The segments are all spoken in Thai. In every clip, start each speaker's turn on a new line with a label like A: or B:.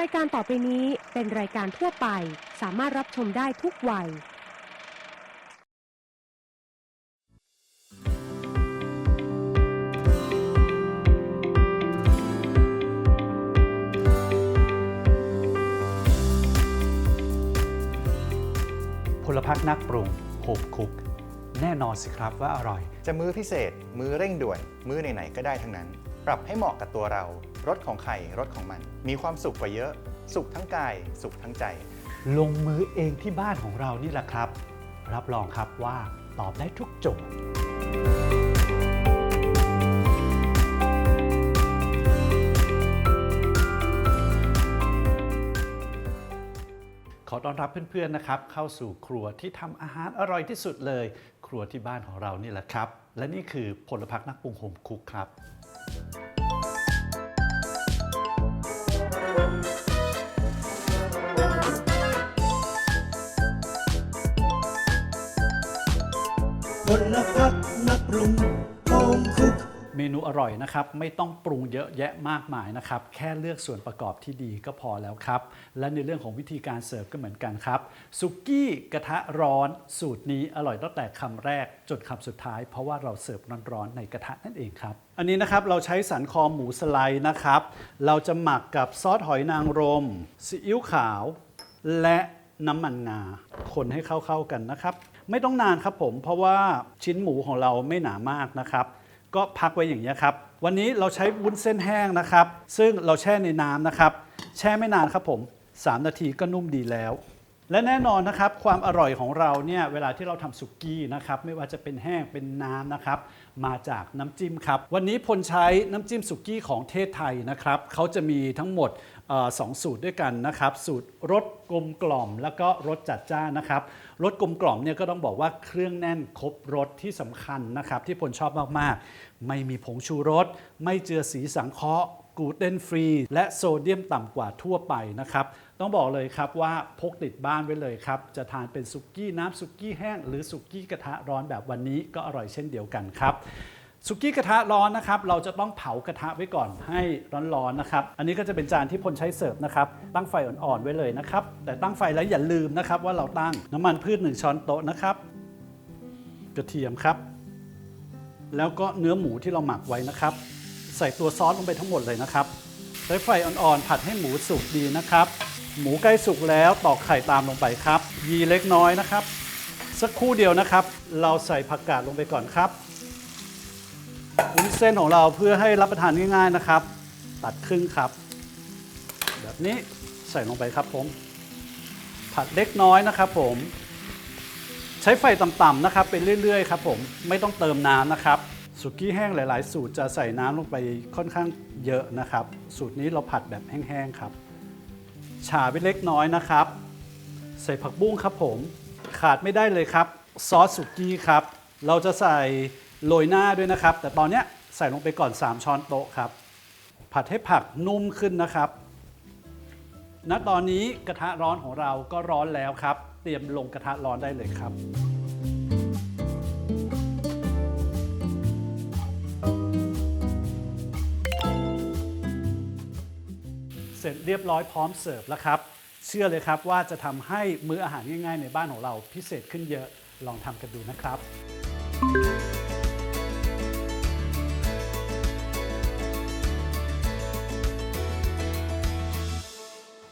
A: รายการต่อไปนี้เป็นรายการทั่วไป สามารถรับชมได้ทุกวัย
B: พลพักนักปรุงโฮมคุก แน่นอนสิครับว่าอร่อย
C: จะมื้อพิเศษ มื้อเร่งด่วน มื้อไหนๆก็ได้ทั้งนั้น ปรับให้เหมาะกับตัวเรา รสของใครรสของมัน มีความสุขกว่าเยอะ สุขทั้งกาย สุขทั้งใจ
B: ลงมือเองที่บ้านของเรานี่แหละครับ รับรองครับว่าตอบได้ทุกโจทย์ขอต้อนรับเพื่อนๆนะครับ เข้าสู่ครัวที่ทำอาหารอร่อยที่สุดเลย ครัวที่บ้านของเรานี่แหละครับ และนี่คือพลพักนักปรุงโฮมคุกครับ
D: พลพักนักปรุงโฮมคุก
B: เมนูอร่อยนะครับ ไม่ต้องปรุงเยอะแยะมากมายนะครับ แค่เลือกส่วนประกอบที่ดีก็พอแล้วครับ และในเรื่องของวิธีการเสิร์ฟก็เหมือนกันครับสุกี้กระทะร้อน สูตรนี้อร่อยตั้งแต่คำแรกจนคำสุดท้าย เพราะว่าเราเสิร์ฟร้อนๆในกระทะนั่นเองครับ อันนี้นะครับเราใช้สันคอหมูสไลด์นะครับ เราจะหมักกับซอสหอยนางรมซีอิ๊วขาว และน้ำมันงาคนให้เข้าๆกันนะครับ ไม่ต้องนานครับผมเพราะว่าชิ้นหมูของเราไม่หนามากนะครับก็พักไว้อย่างนี้ครับ วันนี้เราใช้วุ้นเส้นแห้งนะครับ ซึ่งเราแช่ในน้ำนะครับ แช่ไม่นานครับผม 3 นาทีก็นุ่มดีแล้ว และแน่นอนนะครับ ความอร่อยของเราเนี่ยเวลาที่เราทำสุกี้นะครับ ไม่ว่าจะเป็นแห้งเป็นน้ำนะครับ มาจากน้ำจิ้มครับ วันนี้พลใช้น้ำจิ้มสุกี้ของเทศไทยนะครับเขาจะมีทั้งหมด สองสูตรด้วยกันนะครับ สูตรรสกลมกล่อม แล้วก็รสจัดจ้านนะครับรสกลมกล่อมเนี่ยก็ต้องบอกว่าเครื่องแน่นครบรสที่สำคัญนะครับ ที่พลชอบมากๆ ไม่มีผงชูรส ไม่เจือสีสังเคราะห์กูเตนฟรี และโซเดียมต่ำกว่าทั่วไปนะครับต้องบอกเลยครับว่าพกติดบ้านไว้เลยครับ จะทานเป็นสุกี้น้ำสุกี้แห้ง หรือสุกี้กระทะร้อนแบบวันนี้ก็อร่อยเช่นเดียวกันครับ สุกี้กระทะร้อนนะครับ เราจะต้องเผากระทะไว้ก่อนให้ร้อนๆนะครับ อันนี้ก็จะเป็นจานที่พลใช้เสิร์ฟนะครับ ตั้งไฟอ่อนๆไว้เลยนะครับ แต่ตั้งไฟแล้วอย่าลืมนะครับ ว่าเราตั้งน้ำมันพืช1ช้อนโต๊ะนะครับ กระเทียมครับ แล้วก็เนื้อหมูที่เราหมักไว้นะครับ ใส่ตัวซอสลงไปทั้งหมดเลยนะครับ ใช้ไฟอ่อนๆผัดให้หมูสุกดีนะครับ หมูใกล้สุกแล้วตอกไข่ตามลงไปครับ ยีเล็กน้อยนะครับ สักครู่เดียวนะครับ เราใส่ผักกาดลงไปก่อนครับ วุ้นเส้นของเราเพื่อให้รับประทานง่ายๆนะครับ ตัดครึ่งครับ แบบนี้ใส่ลงไปครับผม ผัดเล็กน้อยนะครับผม ใช้ไฟต่ำๆนะครับไปเรื่อยๆครับผมไม่ต้องเติมน้ำนะครับสุกี้แห้งหลาย ๆ สูตรจะใส่น้ำลงไปค่อนข้างเยอะนะครับ สูตรนี้เราผัดแบบแห้งๆครับฉาไปเล็กน้อยนะครับ ใส่ผักบุ้งครับผม ขาดไม่ได้เลยครับ ซอสสุกี้ครับ เราจะใส่ โรยหน้าด้วยนะครับ แต่ตอนนี้ใส่ลงไปก่อน 3 ช้อนโต๊ะครับ ผัดให้ผักนุ่มขึ้นนะครับ ณตอนนี้กระทะร้อนของเราก็ร้อนแล้วครับ เตรียมลงกระทะร้อนได้เลยครับเสร็จเรียบร้อยพร้อมเสิร์ฟแล้วครับ เชื่อเลยครับว่าจะทำให้มื้ออาหารง่ายๆ ในบ้านของเราพิเศษขึ้นเยอะลองทำกันดูนะครับ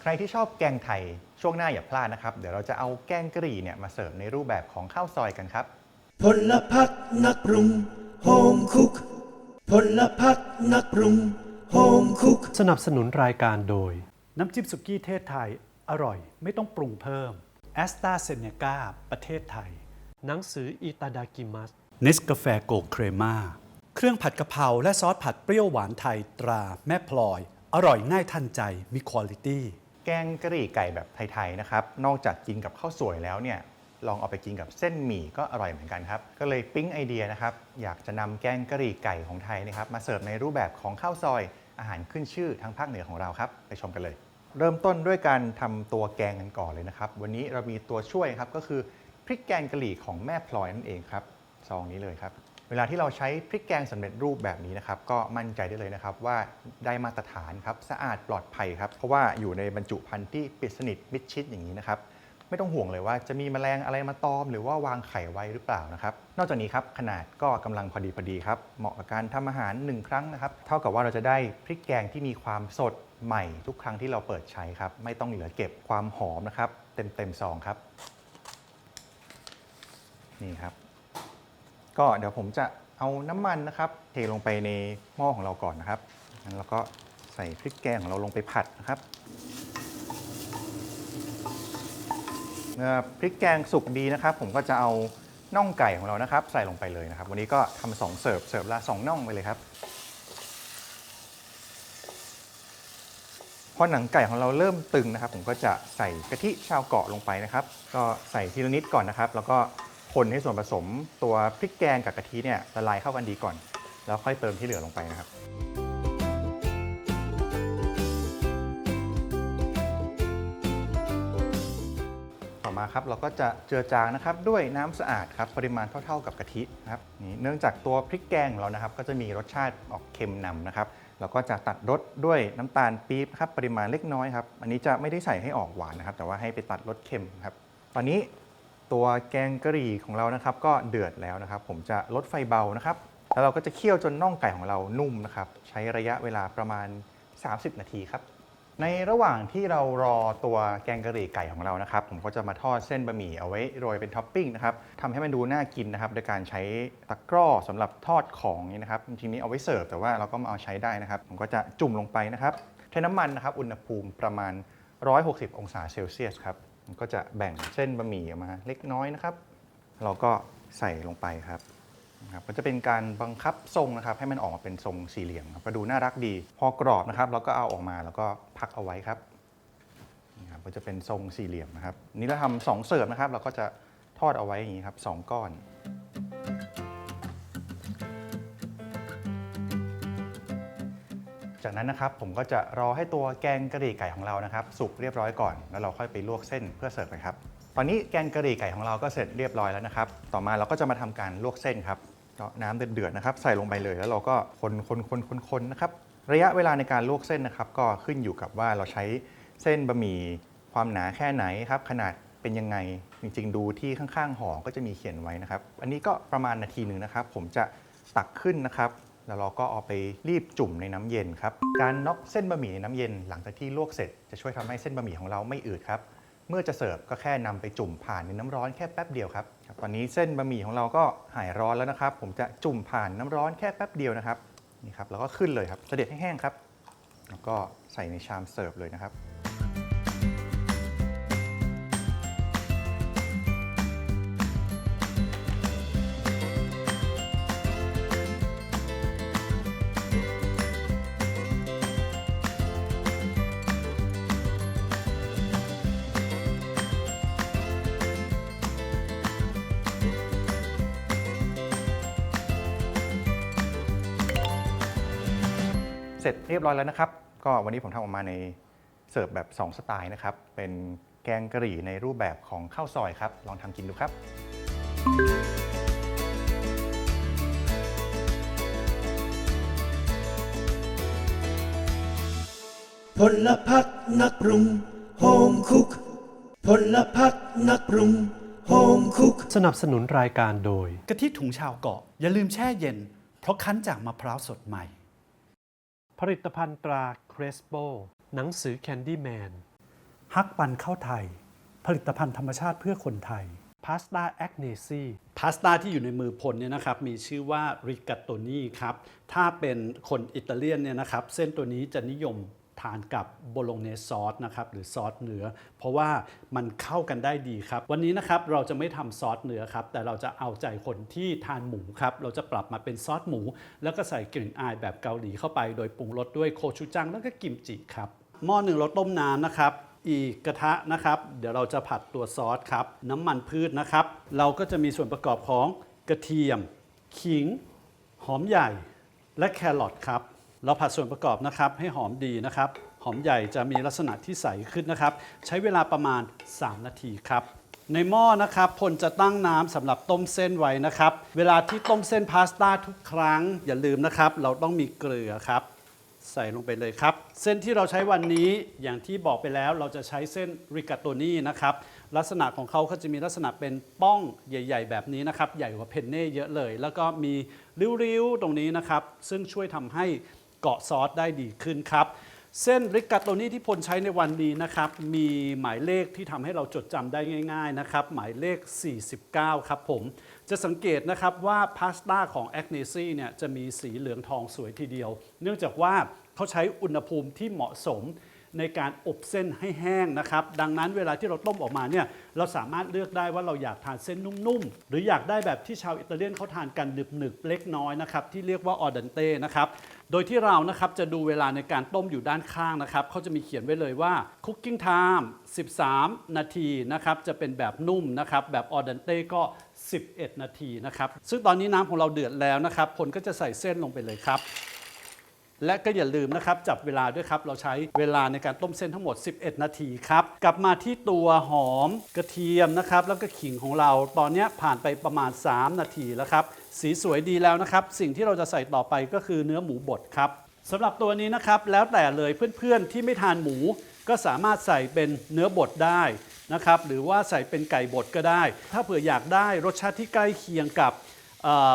C: ใครที่ชอบแกงไทยช่วงหน้าอย่าพลาดนะครับ เดี๋ยวเราจะเอาแกงกะหรี่เนี่ยมาเสิร์ฟในรูปแบบของข้าวซอยกันครับ
D: พลพักนักปรุงโฮมคุกพลพักนักปรุงโฮมคุก
E: สนับสนุนรายการโดย
B: น้ำจิ้มสุกี้เทศไทย อร่อยไม่ต้องปรุงเพิ่มแอสตาเซเนกาประเทศไทย
E: หนังสืออิตาดากิมัส
B: เนสกาแฟโกเครมาเครื่องผัดกะเพราและซอสผัดเปรี้ยวหวานไทยตราแม่พลอย อร่อยง่ายทันใจมีคุณ i t y
C: แกงกะหรี่ไก่แบบไทยๆนะครับ นอกจากกินกับข้าวสวยแล้วเนี่ยลองเอาไปกินกับเส้นหมี่ก็อร่อยเหมือนกันครับ ก็เลยปิ๊งไอเดียนะครับ อยากจะนำแกงกะหรี่ไก่ของไทยนะครับ มาเสิร์ฟในรูปแบบของข้าวซอย อาหารขึ้นชื่อทางภาคเหนือของเราครับ ไปชมกันเลย เริ่มต้นด้วยการทำตัวแกงกันก่อนเลยนะครับ วันนี้เรามีตัวช่วยครับก็คือพริกแกงกะหรี่ของแม่พลอยนั่นเองครับซองนี้เลยครับ วลาที่เราใช้พริกแกงสำเร็จรูปแบบนี้นะครับก็มั่นใจได้เลยนะครับว่าได้มาตรฐานครับสะอาดปลอดภัยครับเพราะว่าอยู่ในบรรจุภัณฑ์ที่ปิดสนิทมิดชิดอย่างนี้นะครับไม่ต้องห่วงเลยว่าจะมีแมลงอะไรมาตอม หรือว่าวางไข่ไว้หรือเปล่านะครับนอกจากนี้ครับขนาดก็กำลังพอดีพอดีครับเหมาะกับการทำอาหาร 1 ครั้งนะครับเท่ากับว่าเราจะได้พริกแกงที่มีความสดใหม่ทุกครั้งที่เราเปิดใช้ครับไม่ต้องเหลือเก็บความหอมนะครับเต็มเต็มซองครับนี่ครับ ก็เดี๋ยวผมจะเอาน้ำมันนะครับ เทลงไปในหม้อของเราก่อนนะครับแล้วก็ใส่พริกแกงของเราลงไปผัดนะครับเมื่อพริกแกงสุกดีนะครับ ผมก็จะเอาน่องไก่ของเรานะครับ ใส่ลงไปเลยนะครับ วันนี้ก็ทำสองเสิร์ฟเสิร์ฟละสองน่องไปเลยครับพอหนังไก่ของเราเริ่มตึงนะครับ ผมก็จะใส่กะทิชาวเกาะลงไปนะครับ ก็ใส่ทีละนิดก่อนนะครับ แล้วก็ คนให้ส่วนผสมตัวพริกแกงกับกะทิเนี่ยละลายเข้ากันดีก่อน แล้วค่อยเติมที่เหลือลงไปนะครับ ต่อมาครับเราก็จะเจือจางนะครับด้วยน้ำสะอาดครับปริมาณเท่า ๆ กับกะทินะครับนี่เนื่องจากตัวพริกแกงของเรานะครับ ก็จะมีรสชาติออกเค็มนำนะครับเราก็จะตัดรสด้วยน้ำตาลปี๊บครับปริมาณเล็กน้อยครับอันนี้จะไม่ได้ใส่ให้ออกหวานนะครับ แต่ว่าให้ไปตัดรสเค็มครับ ตอนนี้ ตัวแกงกะหรี่ของเรานะครับ ก็เดือดแล้วนะครับ ผมจะลดไฟเบานะครับ แล้วเราก็จะเคี่ยวจนน่องไก่ของเรานุ่มนะครับ ใช้ระยะเวลาประมาณ 30 นาทีครับ ในระหว่างที่เรารอตัวแกงกะหรี่ไก่ของเรานะครับ ผมก็จะมาทอดเส้นบะหมี่เอาไว้โรยเป็นท็อปปิ้งนะครับทำให้มันดูน่ากินนะครับ โดยการใช้ตะกร้อสำหรับทอดของนี่นะครับจริงๆนี้เอาไว้เสิร์ฟแต่ว่าเราก็มาเอาใช้ได้นะครับ ผมก็จะจุ่มลงไปนะครับ ใช้น้ำมันนะครับ อุณหภูมิประมาณ 160 องศาเซลเซียสครับ ก็จะแบ่งเส้นบะหมี่ออกมาเล็กน้อยนะครับ เราก็ใส่ลงไปครับนะครับก็จะเป็นการบังคับทรงนะครับ ให้มันออกมาเป็นทรงสี่เหลี่ยมครับก็ดูน่ารักดี พอกรอบนะครับเราก็เอาออกมาแล้วก็พักเอาไว้ครับนะครับก็จะเป็นทรงสี่เหลี่ยมนะครับ นี่เราทำสองเสิร์ฟนะครับ เราก็จะทอดเอาไว้อย่างนี้ครับสองก้อน จากนั้นนะครับผมก็จะรอให้ตัวแกงกะหรี่ไก่ของเรานะครับ สุกเรียบร้อยก่อนแล้วเราค่อยไปลวกเส้นเพื่อเสิร์ฟกันครับ ตอนนี้แกงกะหรี่ไก่ของเราก็เสร็จเรียบร้อยแล้วนะครับ ต่อมาเราก็จะมาทำการลวกเส้นครับน้ำเดือดๆนะครับใส่ลงไปเลยแล้วเราก็คนคนคนคนคนนะครับระยะเวลาในการลวกเส้นนะครับ ก็ขึ้นอยู่กับว่าเราใช้เส้นบะหมี่ความหนาแค่ไหนครับขนาดเป็นยังไงจริงๆ ดูที่ข้างๆห่อก็จะมีเขียนไว้นะครับ อันนี้ก็ประมาณนาทีหนึ่งนะครับ ผมจะตักขึ้นนะครับ แล้วเราก็เอาไปรีบจุ่มในน้ำเย็นครับ การน็อกเส้นบะหมี่ในน้ำเย็นหลังจากที่ลวกเสร็จจะช่วยทำให้เส้นบะหมี่ของเราไม่อืดครับ เมื่อจะเสิร์ฟก็แค่นำไปจุ่มผ่านในน้ำร้อนแค่แป๊บเดียวครับตอนนี้เส้นบะหมี่ของเราก็หายร้อนแล้วนะครับ ผมจะจุ่มผ่านน้ำร้อนแค่แป๊บเดียวนะครับนี่ครับแล้วก็ขึ้นเลยครับเสด็จให้แห้งครับ แล้วก็ใส่ในชามเสิร์ฟเลยนะครับ เสร็จเรียบร้อยแล้วนะครับ ก็วันนี้ผมทำออกมาในเสิร์ฟแบบ 2 สไตล์นะครับ เป็นแกงกะหรี่ในรูปแบบของข้าวซอยครับ ลองทำกินดูครับ
D: พลพักนักปรุงโฮมคุกพลพักนักปรุงโฮมคุก
E: สนับสนุนรายการโดย
B: กะทิถุงชาวเกาะ อย่าลืมแช่เย็น เพราะคั้นจากมะพร้าวสดใหม่
E: ผลิตภัณฑ์ตราเครสโปหนังสือแคนดี้แมน
B: ฮักปันข้าวไทย ผลิตภัณฑ์ธรรมชาติเพื่อคนไทย
E: พาสต้าแอคเนซี
B: พาสต้าที่อยู่ในมือพลเนี่ยนะครับมีชื่อว่าริกาโตนีครับ ถ้าเป็นคนอิตาเลียนเนี่ยนะครับ เส้นตัวนี้จะนิยม ทานกับโบโลเนสซอสนะครับหรือซอสเนื้อ เพราะว่ามันเข้ากันได้ดีครับ วันนี้นะครับเราจะไม่ทำซอสเนื้อครับแต่เราจะเอาใจคนที่ทานหมูครับเราจะปรับมาเป็นซอสหมู แล้วก็ใส่กลิ่นอายแบบเกาหลีเข้าไป โดยปรุงรสด้วยโคชูจังแล้วก็กิมจิครับหม้อหนึ่งเราต้มน้ำนะครับอีกกระทะนะครับ เดี๋ยวเราจะผัดตัวซอสครับ น้ำมันพืชนะครับ เราก็จะมีส่วนประกอบของกระเทียม ขิง หอมใหญ่ และแครอทครับ เราผัดส่วนประกอบนะครับให้หอมดีนะครับ หอมใหญ่จะมีลักษณะที่ใสขึ้นนะครับ ใช้เวลาประมาณ 3 นาทีครับ ในหม้อนะครับพลจะตั้งน้ำสำหรับต้มเส้นไว้นะครับ เวลาที่ต้มเส้นพาสต้าทุกครั้งอย่าลืมนะครับ เราต้องมีเกลือครับ ใส่ลงไปเลยครับ เส้นที่เราใช้วันนี้อย่างที่บอกไปแล้วเราจะใช้เส้นริกาโตนี่นะครับลักษณะของเขาเขาจะมีลักษณะเป็นป้องใหญ่ ๆ แบบนี้นะครับ ใหญ่กว่าเพนเน่เยอะเลย แล้วก็มีริ้วๆตรงนี้นะครับ ซึ่งช่วยทำให้ เกาะซอสได้ดีขึ้นครับ เส้นริกาโตนี่ที่พลใช้ในวันนี้นะครับ มีหมายเลขที่ทำให้เราจดจำได้ง่าย ๆนะครับ หมายเลข 49 ครับผม จะสังเกตนะครับว่าพาสต้าของแอคเนซี่เนี่ยจะมีสีเหลืองทองสวยทีเดียว เนื่องจากว่าเขาใช้อุณหภูมิที่เหมาะสมในการอบเส้นให้แห้งนะครับ ดังนั้นเวลาที่เราต้มออกมาเนี่ยเราสามารถเลือกได้ว่าเราอยากทานเส้นนุ่มๆ หรืออยากได้แบบที่ชาวอิตาเลียนเขาทานกันหนึบๆเล็กน้อยนะครับ ที่เรียกว่าออเดนเต้นะครับ โดยที่เรานะครับจะดูเวลาในการต้มอยู่ด้านข้างนะครับเขาจะมีเขียนไว้เลยว่า cooking time 13 นาทีนะครับจะเป็นแบบนุ่มนะครับแบบออเดนเต้ก็ 11 นาทีนะครับซึ่งตอนนี้น้ำของเราเดือดแล้วนะครับผลก็จะใส่เส้นลงไปเลยครับและก็อย่าลืมนะครับจับเวลาด้วยครับ เราใช้เวลาในการต้มเส้นทั้งหมด 11 นาทีครับ กลับมาที่ตัวหอมกระเทียมนะครับ แล้วก็ขิงของเราตอนนี้ผ่านไปประมาณ 3 นาทีแล้วครับ สีสวยดีแล้วนะครับ สิ่งที่เราจะใส่ต่อไปก็คือเนื้อหมูบดครับสำหรับตัวนี้นะครับแล้วแต่เลยเพื่อนๆที่ไม่ทานหมู ก็สามารถใส่เป็นเนื้อบดได้นะครับหรือว่าใส่เป็นไก่บดก็ได้ ถ้าเผื่ออยากได้รสชาติที่ใกล้เคียงกับ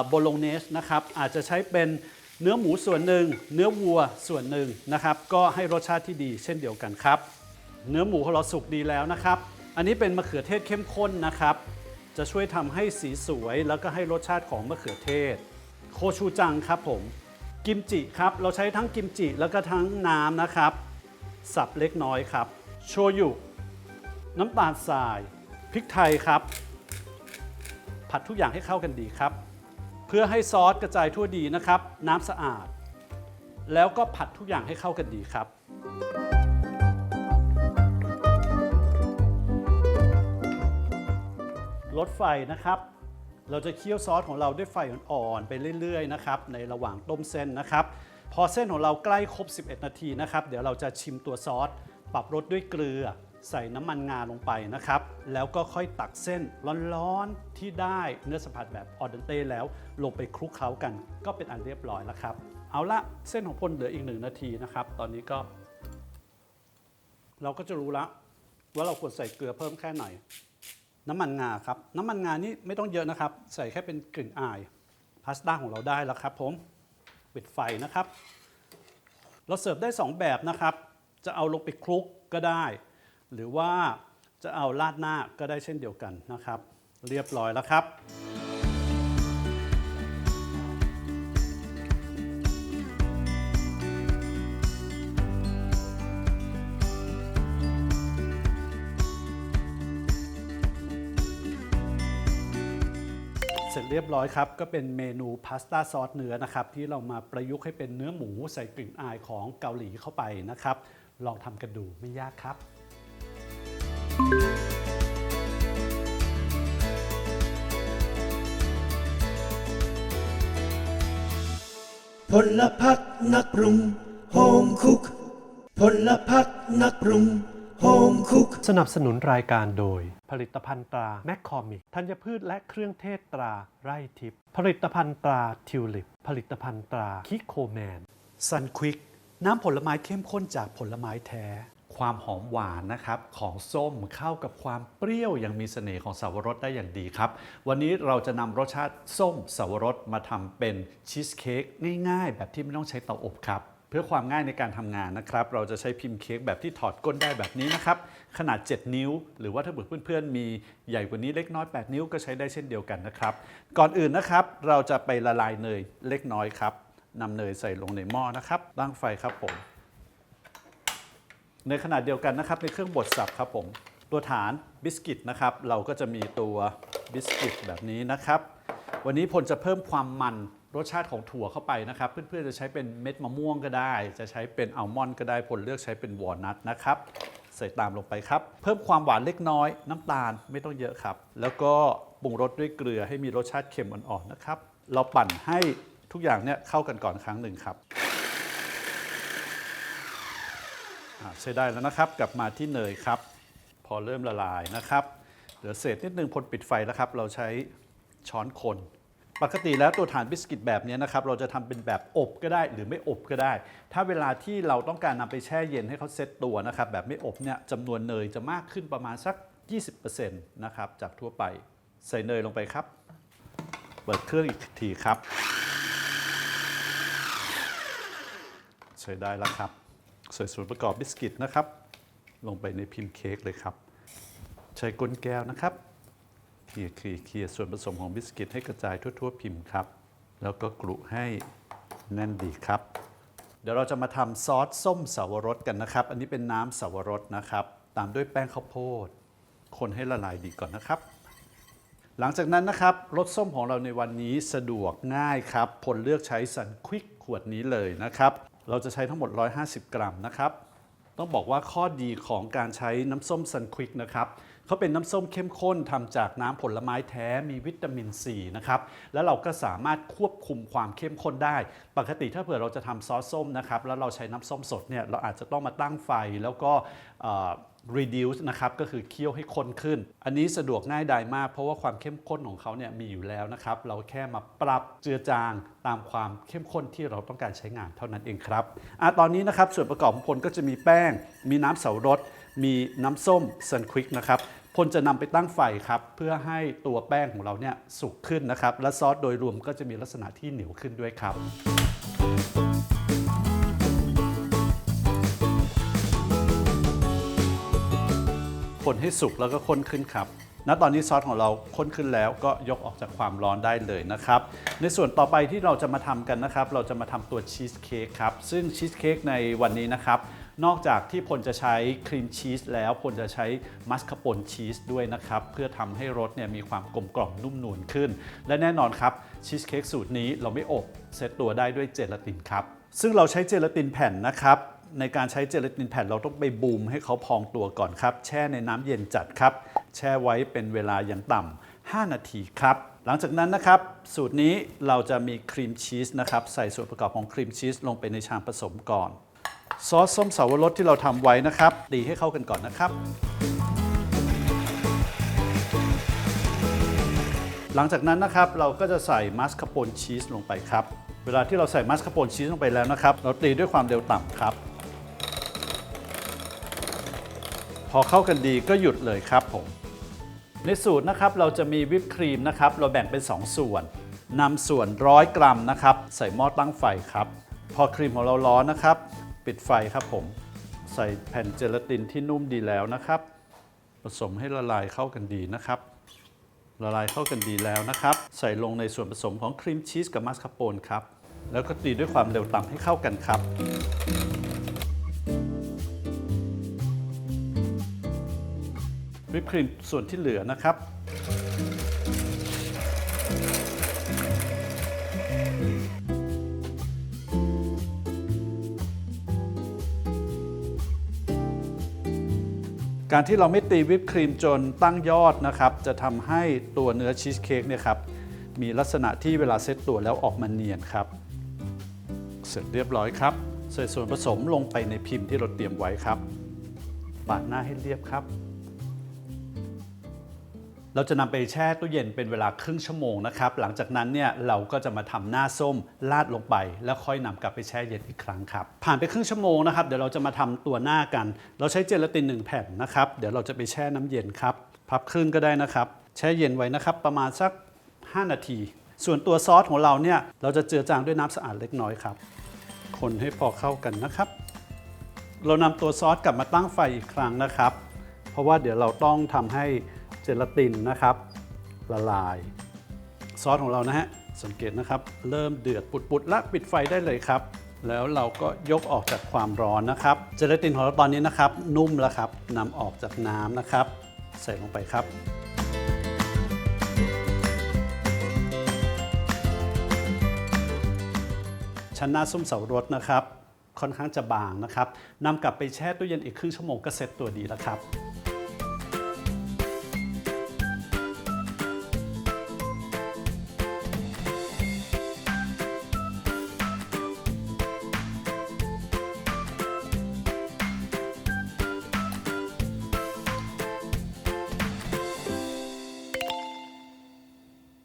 B: โบโลเนสนะครับอาจจะใช้เป็นเนื้อหมูส่วนหนึ่ง เนื้อวัวส่วนหนึ่งนะครับก็ให้รสชาติที่ดีเช่นเดียวกันครับ เนื้อหมูของเราสุกดีแล้วนะครับ อันนี้เป็นมะเขือเทศเข้มข้นนะครับ จะช่วยทำให้สีสวย แล้วก็ให้รสชาติของมะเขือเทศ โคชูจังครับผม กิมจิครับ เราใช้ทั้งกิมจิแล้วก็ทั้งน้ำนะครับ สับเล็กน้อยครับ โชยุ น้ำตาลทราย พริกไทยครับ ผัดทุกอย่างให้เข้ากันดีครับ เพื่อให้ซอสกระจายทั่วดีนะครับ น้ำสะอาด แล้วก็ผัดทุกอย่างให้เข้ากันดีครับ ลดไฟนะครับ เราจะเคี่ยวซอสของเราด้วยไฟอ่อนๆไปเรื่อยๆนะครับในระหว่างต้มเส้นนะครับ พอเส้นของเราใกล้ครบ 11 นาทีนะครับ เดี๋ยวเราจะชิมตัวซอส ปรับรสด้วยเกลือ ใส่น้ำมันงาลงไปนะครับ แล้วก็ค่อยตักเส้นร้อนๆที่ได้เนื้อสัมผัสแบบออเดนเต้แล้วลงไปคลุกเคล้ากัน ก็เป็นอันเรียบร้อยแล้วครับ เอาละเส้นของพลเหลืออีกหนึ่งนาทีนะครับ ตอนนี้ก็ เราก็จะรู้แล้วว่าเราควรใส่เกลือเพิ่มแค่ไหน น้ำมันงาครับ น้ำมันงานี่ไม่ต้องเยอะนะครับ ใส่แค่เป็นกลิ่นอายพาสต้าของเราได้แล้วครับผมปิดไฟนะครับ เราเสิร์ฟได้ 2 แบบนะครับ จะเอาลงไปคลุกก็ได้ หรือว่าจะเอาราดหน้าก็ได้เช่นเดียวกันนะครับ เรียบร้อยแล้วครับ เสร็จเรียบร้อยครับ ก็เป็นเมนูพาสต้าซอสเนื้อนะครับ ที่เรามาประยุกต์ให้เป็นเนื้อหมูใส่กลิ่นอายของเกาหลีเข้าไปนะครับ ลองทำกันดูไม่ยากครับ
D: พลพักนักปรุงโฮมคุก พลพักนักปรุงโฮมคุก
E: สนับสนุนรายการโดย ผลิตภัณฑ์ตราแมคคอมิกธัญพืชและเครื่องเทศตราไร่ทิพย์ผลิตภัณฑ์ตราทิวลิป ผลิตภัณฑ์ตราคิโคแมน
B: ซันควิกน้ำผลไม้เข้มข้นจากผลไม้แท้ ความหอมหวานนะครับของส้มเข้ากับความเปรี้ยวยังมีเสน่ห์ของสาวรสได้อย่างดีครับ วันนี้เราจะนำรสชาติส้มสาวรสมาทำเป็นชีสเค้กง่ายๆ แบบที่ไม่ต้องใช้เตาอบครับ เพื่อความง่ายในการทำงานนะครับ เราจะใช้พิมพ์เค้กแบบที่ถอดก้นได้แบบนี้นะครับ ขนาด 7 นิ้ว หรือว่าถ้าเพื่อนๆมีใหญ่กว่านี้เล็กน้อย 8 นิ้วก็ใช้ได้เช่นเดียวกันนะครับ ก่อนอื่นนะครับเราจะไปละลายเนยเล็กน้อยครับนำเนยใส่ลงในหม้อนะครับตั้งไฟครับผม ในขณะเดียวกันนะครับในเครื่องบดสับครับผมตัวฐานบิสกิตนะครับเราก็จะมีตัวบิสกิตแบบนี้นะครับ วันนี้พลจะเพิ่มความมันรสชาติของถั่วเข้าไปนะครับ เพื่อนๆจะใช้เป็นเม็ดมะม่วงก็ได้ จะใช้เป็นอัลมอนด์ก็ได้ผลเลือกใช้เป็นวอลนัทนะครับ ใส่ตามลงไปครับ เพิ่มความหวานเล็กน้อย น้ำตาลไม่ต้องเยอะครับ แล้วก็ปรุงรสด้วยเกลือให้มีรสชาติเค็มอ่อนๆนะครับ เราปั่นให้ทุกอย่างเนี่ยเข้ากันก่อนครั้งหนึ่งครับใช้ได้แล้วนะครับ กลับมาที่เนยครับ พอเริ่มละลายนะครับ เหลือเศษนิดนึงพลปิดไฟแล้วครับ เราใช้ช้อนคน ปกติแล้วตัวฐานบิสกิตแบบนี้นะครับเราจะทำเป็นแบบอบก็ได้หรือไม่อบก็ได้ ถ้าเวลาที่เราต้องการนำไปแช่เย็นให้เขาเซ็ตตัวนะครับแบบไม่อบเนี่ยจำนวนเนยจะมากขึ้นประมาณสัก 20%นะครับจากทั่วไปใส่เนยลงไปครับ เปิดเครื่องอีกทีครับ ใช้ได้แล้วครับใส่ส่วนประกอบบิสกิตนะครับ ลงไปในพิมพ์เค้กเลยครับ ใช้ก้นแก้วนะครับ เคลียร์เคลียร์เคลียร์ส่วนผสมของบิสกิตให้กระจายทั่ว ๆ พิมพ์ครับ แล้วก็กลุให้แน่นดีครับ เดี๋ยวเราจะมาทำซอสส้มสาวรสกันนะครับ อันนี้เป็นน้ำสาวรสนะครับ ตามด้วยแป้งข้าวโพด คนให้ละลายดีก่อนนะครับ หลังจากนั้นนะครับรสส้มของเราในวันนี้สะดวกง่ายครับผลเลือกใช้สันควิกขวดนี้เลยนะครับ เราจะใช้ทั้งหมด 150 กรัมนะครับ ต้องบอกว่าข้อดีของการใช้น้ำส้มซันควิกนะครับ เขาเป็นน้ำส้มเข้มข้นทำจากน้ำผลไม้แท้มีวิตามินซีนะครับแล้วเราก็สามารถควบคุมความเข้มข้นได้ ปกติถ้าเผื่อเราจะทำซอสส้มนะครับแล้วเราใช้น้ำส้มสดเนี่ยเราอาจจะต้องมาตั้งไฟแล้วก็ reduce นะครับก็คือเคี่ยวให้ข้นขึ้น อันนี้สะดวกง่ายดายมาก เพราะว่าความเข้มข้นของเขาเนี่ยมีอยู่แล้วนะครับ เราแค่มาปรับเจือจางตามความเข้มข้นที่เราต้องการใช้งานเท่านั้นเองครับอตอนนี้นะครับส่วนประกอบของพลก็จะมีแป้ง มีน้ำเสารสมีน้ำส้มซันควิกนะครับ พลจะนำไปตั้งไฟครับ เพื่อให้ตัวแป้งของเราเนี่ยสุกขึ้นนะครับ และซอสโดยรวมก็จะมีลักษณะที่เหนียวขึ้นด้วยครับคนให้สุกแล้วก็ข้นขึ้นครับณตอนนี้ซอสของเราข้นขึ้นแล้วก็ยกออกจากความร้อนได้เลยนะครับ ในส่วนต่อไปที่เราจะมาทำกันนะครับ เราจะมาทำตัวชีสเค้กครับ ซึ่งชีสเค้กในวันนี้นะครับ นอกจากที่พลจะใช้ครีมชีสแล้วพลจะใช้มัสคาโปนชีสด้วยนะครับเพื่อทำให้รสเนี่ยมีความกลมกล่อมนุ่มนวลขึ้น และแน่นอนครับชีสเค้กสูตรนี้เราไม่อบเซตตัวได้ด้วยเจลาตินครับ ซึ่งเราใช้เจลาตินแผ่นนะครับในการใช้เจลาตินแผ่นเราต้องไปบูมให้เขาพองตัวก่อนครับ แช่ในน้ำเย็นจัดครับ แช่ไว้เป็นเวลาอย่างต่ำ5 นาทีครับ หลังจากนั้นนะครับ สูตรนี้เราจะมีครีมชีสนะครับ ใส่ส่วนประกอบของครีมชีสลงไปในชามผสมก่อน ซอสส้มสาวรสที่เราทำไว้นะครับตีให้เข้ากันก่อนนะครับ หลังจากนั้นนะครับเราก็จะใส่มัสคาโปนชีสลงไปครับ เวลาที่เราใส่มัสคาโปนชีสลงไปแล้วนะครับ เราตีด้วยความเร็วต่ำครับ พอเข้ากันดีก็หยุดเลยครับผม ในสูตรนะครับเราจะมีวิปครีมนะครับเราแบ่งเป็น 2 ส่วนนำส่วนร้อยกรัมนะครับใส่หม้อตั้งไฟครับ พอครีมของเราร้อนนะครับ ปิดไฟครับผม ใส่แผ่นเจลาตินที่นุ่มดีแล้วนะครับ ผสมให้ละลายเข้ากันดีนะครับ ละลายเข้ากันดีแล้วนะครับ ใส่ลงในส่วนผสมของครีมชีสกับมัสคาโปนครับ แล้วก็ตีด้วยความเร็วต่ำให้เข้ากันครับวิปครีมส่วนที่เหลือนะครับ การที่เราไม่ตีวิปครีมจนตั้งยอดนะครับ จะทำให้ตัวเนื้อชีสเค้กเนี่ยครับมีลักษณะที่เวลาเซตตัวแล้วออกมาเนียนครับ เสร็จเรียบร้อยครับ ใส่ส่วนผสมลงไปในพิมพ์ที่เราเตรียมไว้ครับ ปาดหน้าให้เรียบครับ เราจะนำไปแช่ตู้เย็นเป็นเวลาครึ่งชั่วโมงนะครับ หลังจากนั้นเนี่ยเราก็จะมาทำหน้าส้มลาดลงไป แล้วค่อยนำกลับไปแช่เย็นอีกครั้งครับ ผ่านไปครึ่งชั่วโมงนะครับ เดี๋ยวเราจะมาทำตัวหน้ากัน เราใช้เจลาตินหนึ่งแผ่นนะครับ เดี๋ยวเราจะไปแช่น้ำเย็นครับ พับครึ่งก็ได้นะครับ แช่เย็นไว้นะครับ ประมาณสัก 5 นาที ส่วนตัวซอสของเราเนี่ยเราจะเจือจางด้วยน้ำสะอาดเล็กน้อยครับ คนให้พอเข้ากันนะครับ เรานำตัวซอสกลับมาตั้งไฟอีกครั้งนะครับ เพราะว่าเดี๋ยวเราต้องทำให้ ลาตินนะครับ ละลาย ซอสของเรานะฮะ สังเกตนะครับ เริ่มเดือดปุดๆและปิดไฟได้เลยครับ แล้วเราก็ยกออกจากความร้อนนะครับ เจลาตินของเราตอนนี้นะครับ นุ่มแล้วครับนำออกจากน้ำนะครับ ใส่ลงไปครับชั้นหน้าส้มเสารสนะครับ ค่อนข้างจะบางนะครับนำกลับไปแช่ตู้เย็นอีกครึ่งชั่วโมงก็เสร็จตัวดีแล้วครับ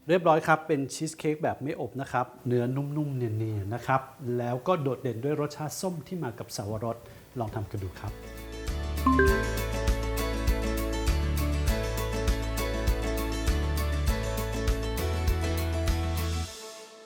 B: เรียบร้อยครับ เป็นชีสเค้กแบบไม่อบนะครับ เนื้อนุ่มๆ เนียนๆ นะครับ แล้วก็โดดเด่นด้วยรสชาติส้มที่มากับสาวรส ลองทำกันดูครับ